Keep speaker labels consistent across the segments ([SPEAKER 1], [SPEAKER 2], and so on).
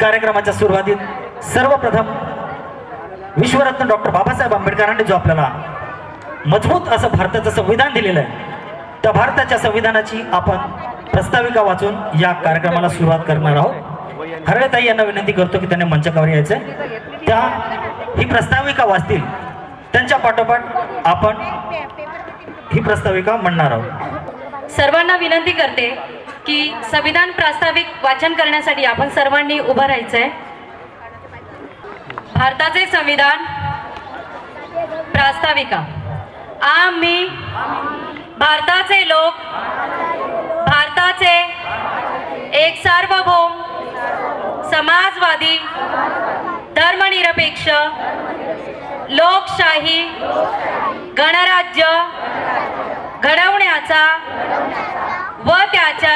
[SPEAKER 1] कार्यक्रमाच्या सुरुवातीत सर्वप्रथम विश्वरत्न डॉक्टर बाबासाहेब आंबेडकरांनी जो आपल्याला मजबूत असं भारताचं संविधान दिलेलं आहे त्या भारताच्या संविधानाची आपण प्रस्ताविका वाचून या कार्यक्रमाला सुरुवात करणार आहोत. हरळेताई यांना विनंती करतो की त्यांनी मंचकावर यायचं त्या ही प्रस्ताविका वाचतील. त्यांच्या पाठोपाठ आपण ही प्रस्ताविका म्हणणार आहोत.
[SPEAKER 2] सर्वांना विनंती करते की संविधान प्रास्ताविक वाचन करण्यासाठी आपण सर्वांनी उभं राहायचंय. भारताचे संविधान प्रास्ताविका आम्ही भारताचे लोक भारताचे एक सार्वभौम समाजवादी धर्मनिरपेक्ष लोकशाही गणराज्य घडवण्याचा व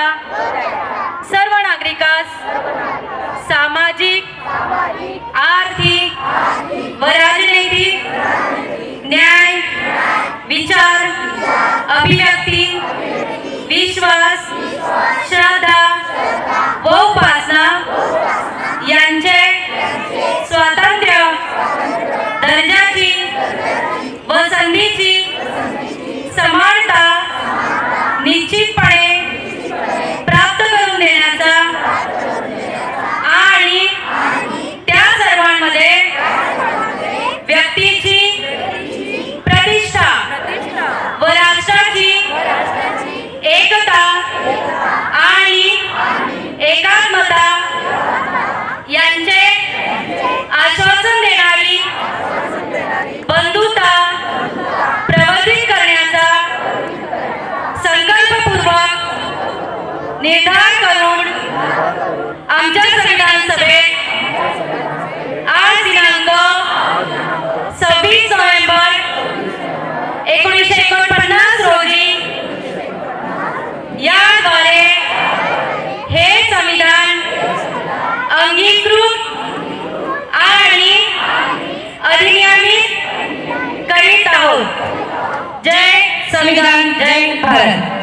[SPEAKER 2] त्याच्या सर्व नागरिकास सामाजिक आर्थिक व राजनैतिक न्याय विचार अभिव्यक्ती विश्वास श्रद्धा निर्धार करून आमच्या संविधान सभेत आज दिनांक सव्वीस नोव्हेंबर एकोणीसशे एकोणपन्नास रोजी याद्वारे हे संविधान अंगीकृत आणि अधिनियमित करीत आहोत. जय संविधान जय भारत.